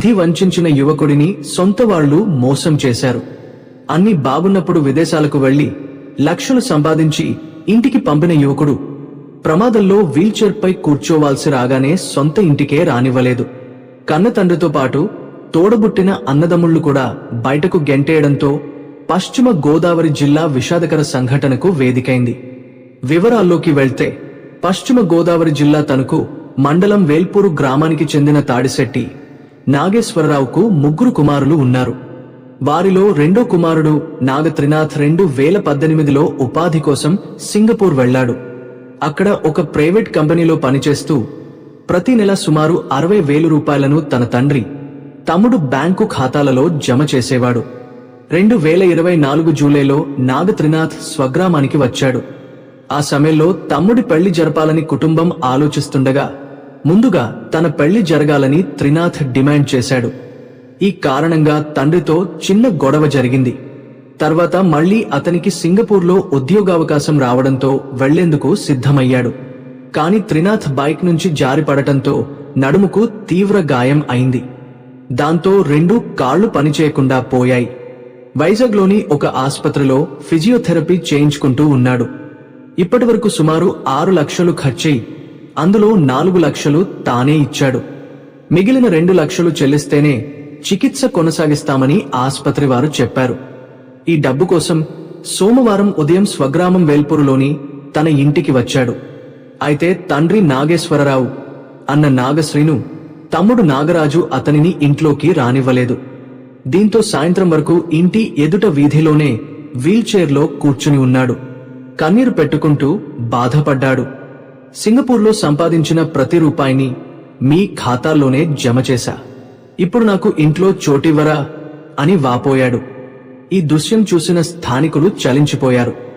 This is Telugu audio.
బుద్ధి వంచిన యువకుడిని సొంత వాళ్ళు మోసం చేశారు. అన్ని బాగున్నప్పుడు విదేశాలకు వెళ్ళి లక్షలు సంపాదించి ఇంటికి పంపిన యువకుడు ప్రమాదంలో వీల్చైర్ పై కూర్చోవాల్సి రాగానే సొంత ఇంటికే రానివ్వలేదు. కన్న తండ్రితో పాటు తోడబుట్టిన అన్నదమ్ముళ్ళు కూడా బయటకు గెంటేయడంతో పశ్చిమ గోదావరి జిల్లా విషాదకర సంఘటనకు వేదికైంది. వివరాల్లోకి వెళ్తే పశ్చిమ గోదావరి జిల్లా తణుకు మండలం వేల్పూరు గ్రామానికి చెందిన తాడిశెట్టి నాగేశ్వరరావుకు ముగ్గురు కుమారులు ఉన్నారు. వారిలో రెండో కుమారుడు నాగత్రినాథ్ రెండు వేల పద్దెనిమిదిలో ఉపాధి కోసం సింగపూర్ వెళ్ళాడు అక్కడ ఒక ప్రైవేట్ కంపెనీలో పనిచేస్తూ ప్రతి నెల సుమారు అరవై వేలు రూపాయలను తన తండ్రి తమ్ముడు బ్యాంకు ఖాతాలలో జమ చేసేవాడు. రెండు వేల ఇరవై నాలుగు జూలైలో నాగత్రినాథ్ స్వగ్రామానికి వచ్చాడు. ఆ సమయంలో తమ్ముడి పెళ్ళి జరపాలని కుటుంబం ఆలోచిస్తుండగా ముందుగా తన పెళ్ళి జరగాలని త్రినాథ్ డిమాండ్ చేశాడు. ఈ కారణంగా తండ్రితో చిన్న గొడవ జరిగింది. తర్వాత మళ్ళీ అతనికి సింగపూర్లో ఉద్యోగావకాశం రావడంతో వెళ్ళేందుకు సిద్ధమయ్యాడు. కాని త్రినాథ్ బైక్ నుంచి జారిపడటంతో నడుముకు తీవ్ర గాయం అయింది. దాంతో రెండు కాళ్ళు పనిచేయకుండా పోయాయి. వైజాగ్లోని ఒక ఆసుపత్రిలో ఫిజియోథెరపీ చేయించుకుంటూ ఉన్నాడు. ఇప్పటివరకు సుమారు ఆరు లక్షలు ఖర్చయి అందులో నాలుగు లక్షలు తానే ఇచ్చాడు. మిగిలిన రెండు లక్షలు చెల్లిస్తేనే చికిత్స కొనసాగిస్తామని ఆస్పత్రి వారు చెప్పారు. ఈ డబ్బు కోసం సోమవారం ఉదయం స్వగ్రామం వేల్పూరులోని తన ఇంటికి వచ్చాడు. అయితే తండ్రి నాగేశ్వరరావు అన్న నాగశ్రీను తమ్ముడు నాగరాజు అతనిని ఇంట్లోకి రానివ్వలేదు. దీంతో సాయంత్రం వరకు ఇంటి ఎదుట వీధిలోనే వీల్చైర్లో కూర్చుని ఉన్నాడు. కన్నీరు పెట్టుకుంటూ బాధపడ్డాడు. సింగపూర్లో సంపాదించిన ప్రతి రూపాయిని మీ ఖాతాలోనే జమ చేశా. ఇప్పుడు నాకు ఇంట్లో చోటివ్వరా అని వాపోయాడు. ఈ దృశ్యం చూసిన స్థానికులు చలించిపోయారు.